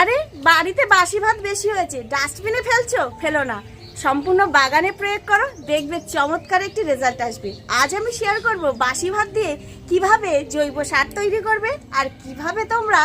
আরে, বাড়িতে বাসি ভাত বেশি হয়েছে। ডাস্টবিনে ফেলছো? ফেলো না। সম্পূর্ণ বাগানে প্রয়োগ করো, দেখবে চমৎকার একটি রেজাল্ট আসবে। আজ আমি শেয়ার করব বাসি ভাত দিয়ে কীভাবে জৈব সার তৈরি করবে আর কীভাবে তোমরা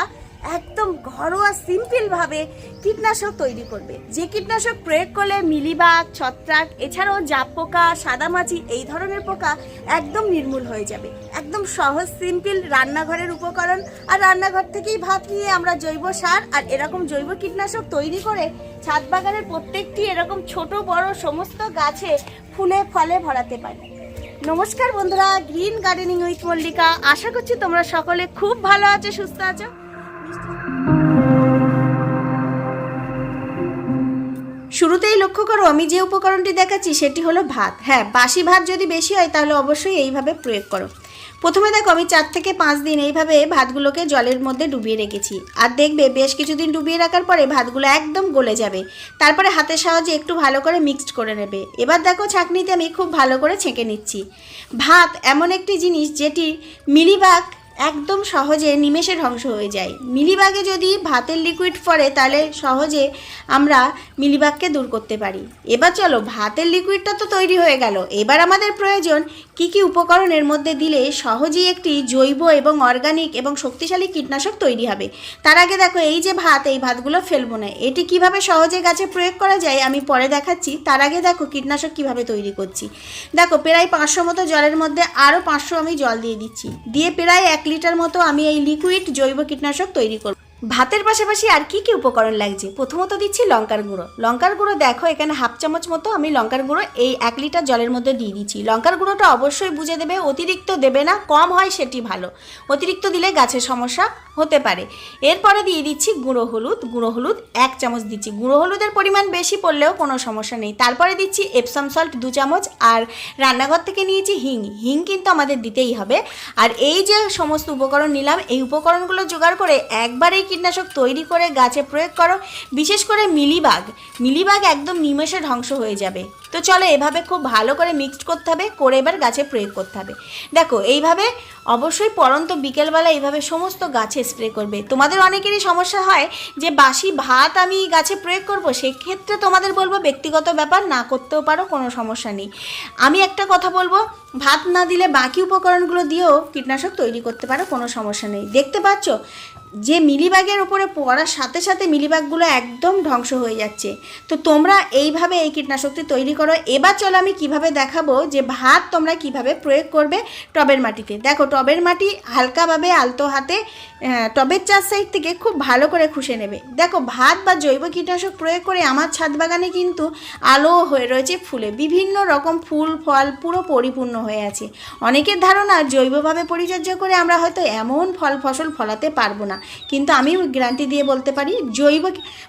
একদম ঘরোয়া সিম্পল ভাবে কীটনাশক তৈরি করবে। যে কীটনাশক প্রয়োগ করলে মিলিবাগ, ছত্রাক, এছাড়াও জাপ পোকা, সাদামাছি এই ধরনের পোকা একদম নির্মূল হয়ে যাবে। একদম সহজ, সিম্পল রান্নাঘরের উপকরণ। আর রান্নাঘর থেকেই ভাত নিয়ে আমরা জৈব সার আর এরকম জৈব কীটনাশক তৈরি করে ছাদ বাগানের প্রত্যেকটি এরকম ছোট, বড় সমস্ত গাছে ফুলে, ফলে ভরাতে পারি। নমস্কার বন্ধুরা, গ্রিন গার্ডেনিং উইথ মল্লিকা। আশা করছি তোমরা সকলে খুব ভালো আছো, সুস্থ আছো। শুরুতেই লক্ষ্য করো, আমি যে উপকরণটি দেখাচ্ছি সেটি হলো ভাত। হ্যাঁ বাসি ভাত যদি বেশি হয় তাহলে অবশ্যই এইভাবে প্রয়োগ করো। প্রথমে দেখো, আমি চার থেকে পাঁচ দিন এইভাবে ভাতগুলোকে জলের মধ্যে ডুবিয়ে রেখেছি। আর দেখবে, বেশ কিছুদিন ডুবিয়ে রাখার পরে ভাতগুলো একদম গলে যাবে। তারপরে হাতের সাহায্যে একটু ভালো করে মিক্সড করে নেবে। এবার দেখো, ছাঁকনিতে আমি খুব ভালো করে ছেঁকে নিচ্ছি। ভাত এমন একটি জিনিস যেটি মিলিবাগ একদম সহজে নিমেষে ধ্বংস হয়ে যায়। মিলিবাগে যদি ভাতের লিকুইড পড়ে, তাহলে সহজে আমরা মিলিবাগকে দূর করতে পারি। এবার চলো, ভাতের লিকুইডটা তো তৈরি হয়ে গেল। এবার আমাদের প্রয়োজন কি কি উপকরণের মধ্যে দিলে সহজেই একটি জৈব এবং অর্গানিক এবং শক্তিশালী কীটনাশক তৈরি হবে? তার আগে দেখো, এই যে ভাত, এই ভাতগুলো ফেলব না। এটি কীভাবে সহজে গাছে প্রয়োগ করা যায় আমি পরে দেখাচ্ছি। তার আগে দেখো, কীটনাশক কীভাবে তৈরি করছি। দেখো, প্রায় পাঁচশো মতো জলের মধ্যে আরও পাঁচশো আমি জল দিয়ে দিচ্ছি। দিয়ে প্রায় এক লিটার মতো আমি এই লিকুইড জৈব কীটনাশক তৈরি করব। ভাতের পাশাপাশি আর কি কি উপকরণ লাগছে? প্রথমত দিচ্ছি লঙ্কার গুঁড়ো। লঙ্কার গুঁড়ো দেখো, এখানে হাফ চামচ মতো আমি লঙ্কার গুঁড়ো এই এক লিটার জলের মধ্যে দিয়ে দিচ্ছি। লঙ্কার গুঁড়োটা অবশ্যই বুঝে দেবে, অতিরিক্ত দেবে না, কম হয় সেটি ভালো। অতিরিক্ত দিলে গাছের সমস্যা হতে পারে। এরপরে দিয়ে দিচ্ছি গুঁড়ো হলুদ। গুঁড়ো হলুদ এক চামচ দিচ্ছি। গুঁড়ো হলুদের পরিমাণ বেশি পড়লেও কোনো সমস্যা নেই। তারপরে দিচ্ছি এপসাম সল্ট দু চামচ আর রান্নাঘর থেকে নিয়েছি হিং। হিং কিন্তু আমাদের দিতেই হবে। আর এই যে সমস্ত উপকরণ নিলাম, এই উপকরণগুলো জোগাড় করে একবার এই কীটনাশক তৈরি করে গাছে প্রয়োগ করো, বিশেষ করে মিলিবাগ। মিলিবাগ একদম নিমেষে ধ্বংস হয়ে যাবে। তো চলো এভাবে খুব ভালো করে মিক্সড করতে হবে, করে এবার গাছে প্রয়োগ করতে হবে। দেখো, এইভাবে অবশ্যই পরন্ত বিকেলবেলা এইভাবে সমস্ত গাছে স্প্রে করবে। তোমাদের অনেকেরই সমস্যা হয় যে বাসি ভাত আমি গাছে প্রয়োগ করব, সেক্ষেত্রে তোমাদের বলব ব্যক্তিগত ব্যাপার, না করতেও পারো, কোনো সমস্যা নেই। আমি একটা কথা বলব, ভাত না দিলে বাকি উপকরণগুলো দিয়েও কীটনাশক তৈরি করতে পারো, কোনো সমস্যা নেই। দেখতে পাচ্ছ? যে মিলিবাগের উপরে পড়ার সাথে সাথে মিলিবাগগুলো একদম ধ্বংস হয়ে যাচ্ছে। তো তোমরা এইভাবে এই কীটনাশকটি তৈরি করো। এবার চলো আমি কীভাবে দেখাবো যে ভাত তোমরা কীভাবে প্রয়োগ করবে টবের মাটিতে। দেখো, টবের মাটি হালকাভাবে আলতো হাতে টবের চার সাইড থেকে খুব ভালো করে খুশে নেবে। দেখো, ভাত বা জৈব কীটনাশক প্রয়োগ করে আমার ছাদ বাগানে কিন্তু আলো হয়ে রয়েছে ফুলে। বিভিন্ন রকম ফুল, ফল পুরো পরিপূর্ণ হয়ে আছে। অনেকের ধারণা জৈবভাবে পরিচর্যা করে আমরা হয়তো এমন ফল, ফসল ফলাতে পারব না। কিন্তু আমি গ্যারান্টি দিয়ে বলতে পারি, জৈব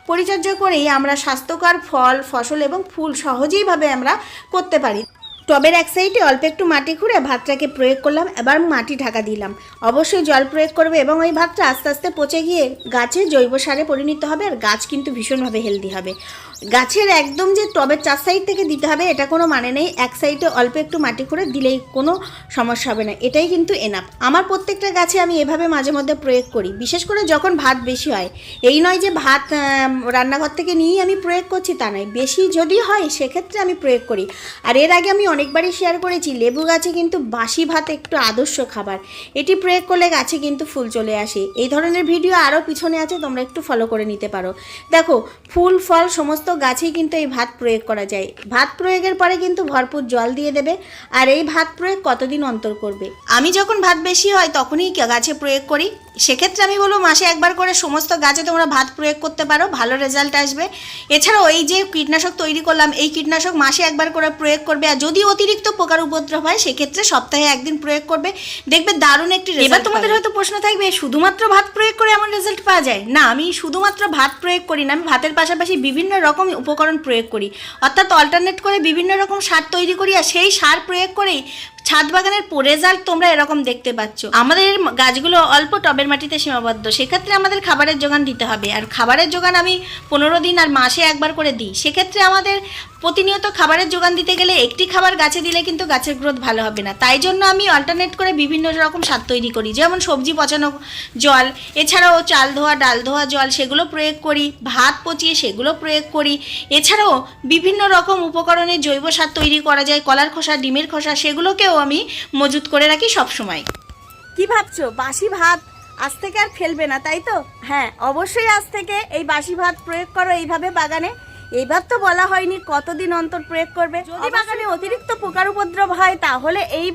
পরিচর্যা করেই আমরা স্বাস্থ্যকর ফল, ফসল এবং ফুল সহজেইভাবে আমরা করতে পারি। টবের এক সাইডে অল্প একটু মাটি খুঁড়ে ভাতটাকে প্রয়োগ করলাম, এবার মাটি ঢাকা দিলাম। অবশ্যই জল প্রয়োগ করবে এবং ওই ভাতটা আস্তে আস্তে পচে গিয়ে গাছে জৈব সারে পরিণত হবে আর গাছ কিন্তু ভীষণভাবে হেলদি হবে। গাছের একদম যে টবের চার সাইড থেকে দিতে হবে, এটা কোনো মানে নেই। এক সাইডে অল্প একটু মাটি করে দিলেই কোনো সমস্যা হবে না। এটাই কিন্তু এনাফ আমার প্রত্যেকটা গাছে আমি এভাবে মাঝে মধ্যে প্রয়োগ করি। বিশেষ করে যখন ভাত বেশি হয়, এই নয় যে ভাত রান্নাঘর থেকে নিয়েই আমি প্রয়োগ করছি তা নয়। বেশি যদি হয়, সেক্ষেত্রে আমি প্রয়োগ করি। আর এর আগে আমি অনেকবারই শেয়ার করেছি, লেবু গাছে কিন্তু বাসি ভাত একটু আদর্শ খাবার। এটি প্রয়োগ করলে গাছে কিন্তু ফুল চলে আসে। এই ধরনের ভিডিও আরও পিছনে আছে, তোমরা একটু ফলো করে নিতে পারো। দেখো, ফুল, ফল, সমস্ত গাছেই কিন্তু এই ভাত প্রয়োগ করা যায়। ভাত প্রয়োগের পরে কিন্তু ভরপুর জল দিয়ে দেবে আর এই ভাত প্রয়োগ কতদিন অন্তর করবে? আমি যখন ভাত বেশি হয় তখনই গাছে প্রয়োগ করি। সেক্ষেত্রে আমি বলব মাসে একবার করে সমস্ত গাছে তোমরা ভাত প্রয়োগ করতে পারো ভালো রেজাল্ট আসবে। এছাড়াও এই যে কীটনাশক তৈরি করলাম এই কীটনাশক মাসে একবার করে প্রয়োগ করবে আর যদি অতিরিক্ত পোকার উপদ্রব হয় সেক্ষেত্রে সপ্তাহে একদিন প্রয়োগ করবে। দেখবে দারুণ একটি এবার তোমাদের হয়তো প্রশ্ন থাকবে শুধুমাত্র ভাত প্রয়োগ করে এমন রেজাল্ট পাওয়া যায়? না আমি শুধুমাত্র ভাত প্রয়োগ করি না আমি ভাতের পাশাপাশি বিভিন্ন রকম উপকরণ প্রয়োগ করি। অর্থাৎ অল্টারনেট করে বিভিন্ন রকম সার তৈরি করি আর সেই সার প্রয়োগ করেই ছাদ বাগানের রেজাল্ট তোমরা এরকম দেখতে পাচ্ছ। আমাদের গাছগুলো অল্প টবের মাটিতে সীমাবদ্ধ। সেক্ষেত্রে আমাদের খাবারের যোগান দিতে হবে। আর খাবারের যোগান আমি পনেরো দিন আর মাসে একবার করে দিই। সেক্ষেত্রে আমাদের প্রতিনিয়ত খাবারের যোগান দিতে গেলে একটি খাবার গাছে দিলে কিন্তু গাছের গ্রোথ ভালো হবে না। তাই জন্য আমি অল্টারনেট করে বিভিন্ন রকম সার তৈরি করি। যেমন সবজি পচানো জল, এছাড়াও চাল ধোয়া, ডাল ধোয়া জল সেগুলো প্রয়োগ করি, ভাত পচিয়ে সেগুলো প্রয়োগ করি। এছাড়াও বিভিন্ন রকম উপকরণে জৈব সার তৈরি করা যায়, কলার খোসা, ডিমের খোসা, সেগুলোকেও আমি মজুত করে রাখি সবসময় কি ভাবছ? বাসি ভাত আজ থেকে আর ফেলবে না তাই তো? হ্যাঁ অবশ্যই আজ থেকে এই বাসি ভাত প্রয়োগ করো এইভাবে বাগানে। এইবার তো বলা হয়নি কতদিন অন্তর প্রয়োগ করবে। যদি বাগানে অতিরিক্ত পোকার উপদ্রব হয় তাহলে এই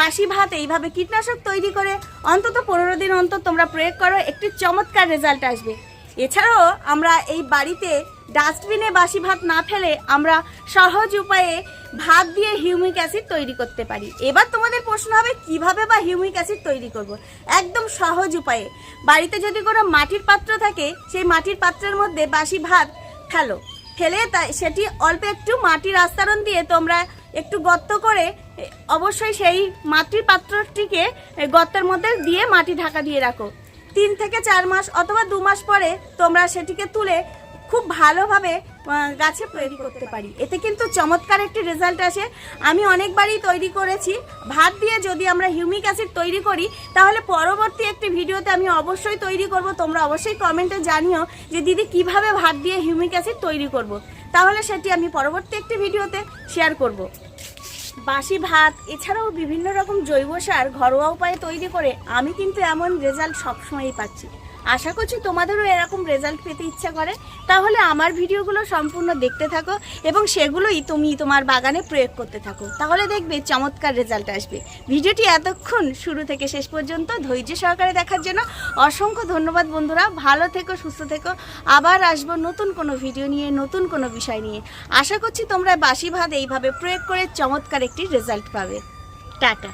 বাসি ভাত এইভাবে কীটনাশক তৈরি করে অন্তত পনেরো দিন অন্তর তোমরা প্রয়োগ করো একটি চমৎকার রেজাল্ট আসবে। এছাড়াও আমরা এই বাড়িতে ডাস্টবিনে বাসি ভাত না ফেলে আমরা সহজ উপায়ে ভাত দিয়ে হিউমিক অ্যাসিড তৈরি করতে পারি। এবার তোমাদের প্রশ্ন হবে, কীভাবে বা হিউমিক অ্যাসিড তৈরি করব। একদম সহজ উপায়ে। বাড়িতে যদি কোনো মাটির পাত্র থাকে, সেই মাটির পাত্রের মধ্যে বাসি ভাত ফেলো। ফেলে তাই সেটি অল্প একটু মাটির আস্তরণ দিয়ে তোমরা একটু গর্ত করে, অবশ্যই সেই মাটির পাত্রটিকে গর্তের মধ্যে দিয়ে মাটি ঢাকা দিয়ে রাখো। তিন থেকে চার মাস অথবা দু মাস পরে তোমরা সেটিকে তুলে খুব ভালোভাবে গাছে তৈরি করতে পারি। এতে কিন্তু চমৎকার একটি রেজাল্ট আসে। আমি অনেকবারই তৈরি করেছি। ভাত দিয়ে যদি আমরা হিউমিক অ্যাসিড তৈরি করি, তাহলে পরবর্তী একটি ভিডিওতে আমি অবশ্যই তৈরি করব। তোমরা অবশ্যই কমেন্টে জানিও যে দিদি কীভাবে ভাত দিয়ে হিউমিক অ্যাসিড তৈরি করব। তাহলে সেটি আমি পরবর্তী একটি ভিডিওতে শেয়ার করব। বাসি ভাত, এছাড়াও বিভিন্ন রকম জৈব সার ঘরোয়া উপায়ে তৈরি করে আমি কিন্তু এমন রেজাল্ট সবসময়ই পাচ্ছি। আশা করছি তোমাদেরও এরকম রেজাল্ট পেতে ইচ্ছা করে। তাহলে আমার ভিডিওগুলো সম্পূর্ণ দেখতে থাকো এবং সেগুলোই তুমি তোমার বাগানে প্রয়োগ করতে থাকো। তাহলে দেখবে চমৎকার রেজাল্ট আসবে। ভিডিওটি এতক্ষণ শুরু থেকে শেষ পর্যন্ত ধৈর্য সহকারে দেখার জন্য অসংখ্য ধন্যবাদ বন্ধুরা। ভালো থেকো, সুস্থ থেকো। আবার আসব নতুন কোনো ভিডিও নিয়ে, নতুন কোনো বিষয় নিয়ে। আশা করছি তোমরা বাসি ভাত এইভাবে প্রয়োগ করে চমৎকার একটি রেজাল্ট পাবে। টাটা।